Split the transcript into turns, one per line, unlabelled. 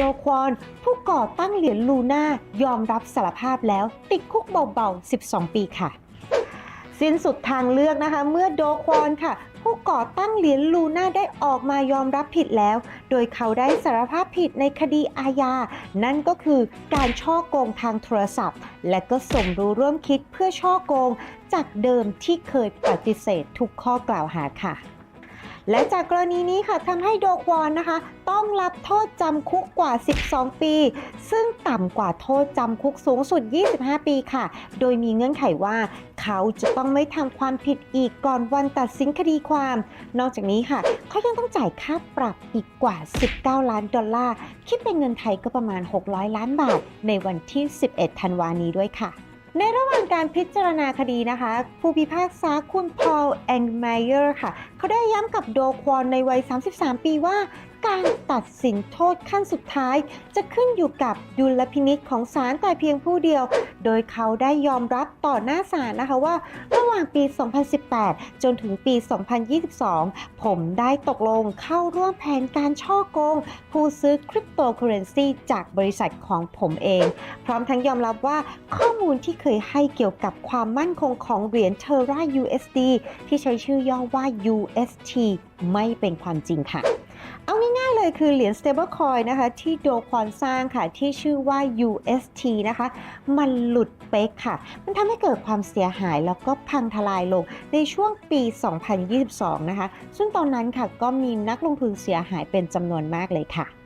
โดควอน ผู้ก่อตั้งเหรียญลูน่ายอมรับสารภาพแล้ว ติดคุกเบาๆ 12 ปีค่ะ สิ้นสุดทางเลือกนะคะ เมื่อโดควอนค่ะ ผู้ก่อตั้งเหรียญลูน่าได้ออกมายอมรับผิดแล้ว โดยเขาได้สารภาพผิดในคดีอาญา นั่นก็คือการช่อโกงทางโทรศัพท์ และก็สมรู้ร่วมคิดเพื่อช่อโกง จากเดิมที่เคยปฏิเสธทุกข้อกล่าวหาค่ะ และจากกรณีนี้ค่ะทำให้โดควอนนะคะ ต้องรับโทษจำคุกกว่า 12 ปี ซึ่งต่ำกว่าโทษจำคุกสูงสุด 25 ปีค่ะ โดยมีเงื่อนไขว่า เขาจะต้องไม่ทำความผิดอีกก่อนวันตัดสินคดีความ นอกจากนี้ค่ะ เขายังต้องจ่ายค่าปรับอีกกว่า 19 ล้านดอลลาร์ คิดเป็นเงินไทยก็ประมาณ 600 ล้านบาท ในวันที่ 11 ธันวานี้ด้วยค่ะ ในระหว่างการพิจารณาคดีนะคะ ผู้พิพากษาคุณพอลแองไมเยอร์ค่ะ เขาได้ย้ำกับโดควอนในวัย 33 ปีว่า การตัดสินโทษขั้นสุดท้าย จะขึ้นอยู่กับดุลพินิษของศาลแต่เพียงผู้เดียว โดยเขาได้ยอมรับต่อหน้าศาลนะคะว่าหว่างปี 2018 จนถึงปี 2022 ผมได้ตกลงเข้าร่วมแผนการช่อโกง ผู้ซื้อคริปโตเคอเรนซีจากบริษัทของผมเอง พร้อมทั้งยอมรับว่าข้อมูลที่เคยให้เกี่ยวกับความมั่นคงของเหรียญเทอร่า USD ที่ใช้ชื่อย่อว่า UST ไม่เป็นความจริงค่ะ เอาง่าย เลยคือเหรียญ stablecoin นะคะ ที่โดควอนสร้างค่ะ ที่ชื่อว่า UST นะคะ มันหลุดเป๊กค่ะ มันทำให้เกิดความเสียหายแล้วก็พังทลายลงในช่วงปี 2022 นะคะ ซึ่งตอนนั้นค่ะก็มีนักลงทุนเสียหายเป็นจำนวนมากเลยค่ะ